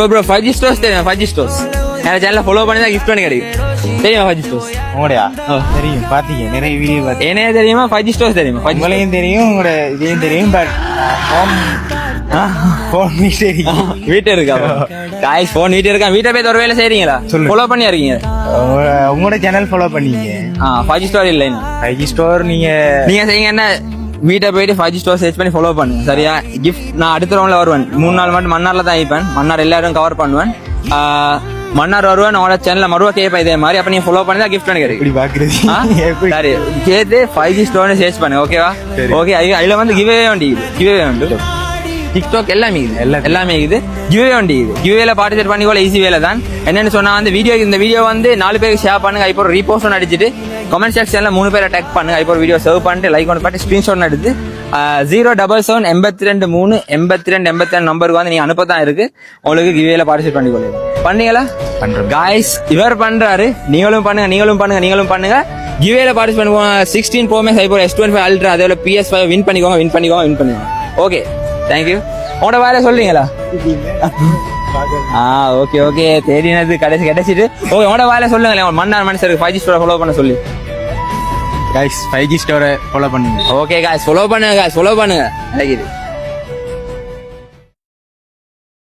Bro bro five G stores தெரியும்? Five G stores என் சேனலை ஃபாலோ பண்ணி தான் கிஃப்ட் பண்ணி கிடைக்கும். தெரியுமா ஃபைவ் ஜி ஸ்டோர்ஸ் உங்களுடையா? தெரியும் பாத்தீங்க நிறைய வீடியோ பாத்தீங்க. என்னைய தெரியுமா? ஃபைவ் ஜி ஸ்டோர்ஸ் தெரியுமா? உங்களையும் தெரியும் உங்களோட இதையும் தெரியும் பட் ஃபோன் தெரியும் வீட்டு இருக்கா? காய்ஸ் ஃபோன் வீட்டு இருக்கா? வீட்டை போய் ஒரு வேலை செய்றீங்களா. ஃபாலோ பண்ணி இருக்கீங்க? உங்க- உங்களோட சேனல் ஃபாலோ பண்ணீங்க. ஆ ஃபைவ் ஸ்டோர் இல்லை இன்னும் ஃபைவ் ஸ்டோர் நீங்க நீங்க செய்யுங்க என்ன? வீட்டை போயிட்டு ஃபைவ் ஜி ஸ்டோர் சர்ச் பண்ணி ஃபாலோ பண்ணுங்க சரியா? கிஃப்ட் நான் அடுத்த ரவுண்ட்ல வருவேன். மூணு நாள் மட்டும் மன்னார்ல தான் இருப்பேன். மன்னார் எல்லாரும் கவர் பண்ணுவேன். மன்னார் வருவேன். உங்களோட சேனல்ல மறுவா கேட்பேன் இதே மாதிரி. அப்ப நீங்க ஃபாலோ பண்ணி தான் கிஃப்ட் கிடைக்கும் இப்படி பாக்குறது. சரி. சேர்த்து ஃபைவ் ஜி ஸ்டோர்னு சர்ச் பண்ணுங்க ஓகேவா. ஓகே அதுல வந்து கிவே வண்டி கிவே உண்டு. டிக்டாக் எல்லாமே இருக்குது எல்லாம். எல்லாமே இருக்குது கிவே வண்டி இது. கிவேல பார்ட்டிசிபேட் பண்ணிக்கோல ஈஸி வேலை தான். என்னன்னு சொன்னா வந்து வீடியோ இந்த வீடியோ வந்து நாலு பேருக்கு ஷேர் பண்ணுங்க. இப்போ ரீபோஸ்ட் அடிச்சிட்டு கமெண்ட் செக்ஷன்ல மூணு பேரை டேக் பண்ணுங்க. இப்போ வீடியோ சர்வ் பண்ணிட்டு லைக் ஒன்று பண்ணி ஸ்கிரீன்ஷாட் எடுத்து ஜீரோ டபுள் செவன் எண்பத்தி ரெண்டு மூணு எண்பத்தி ரெண்டு எண்பத்தி ரெண்டு நம்பருக்கு வந்து நீங்க அனுப்ப தான் இருக்கு. உங்களுக்கு கிவேல பார்ட்டிசிபேட் பண்ணிக்கொள்ளுங்க பண்ணீங்களா? பண்றோம். காய்ஸ் இவர் பண்றாரு. நீங்களும் பண்ணுங்க நீங்களும் பண்ணுங்க நீங்களும் பண்ணுங்க. கிவேல பார்ட்டிசிபேட் பண்ணுவோம். Sixteen ப்ரோமே cyber S twenty five ultra அதே பிஎஸ் ஃபைவ் வின் பண்ணிக்கோங்க வின் பண்ணிக்கோங்க வின் பண்ணிக்கோங்க. ஓகே தேங்க்யூ உங்களோட வேலை சொல்றீங்களா? ஆ ஓகே ஓகே தேடினது கடைசி கிடைச்சிட்டு ஓகே உங்களோட வேலை சொல்லுங்களேன். மன்னார் மனுஷருக்கு ஃபைவ் ஜி ஸ்டோர் ஃபாலோ பண்ண சொல்லி. கைஸ் ஃபைவ் ஜி ஸ்டோரை ஃபாலோ பண்ணுங்க. ஓகே காய்ஸ் ஃபாலோ பண்ணுங்க காய்ஸ் ஃபாலோ பண்ணுங்க. கிடைக்குது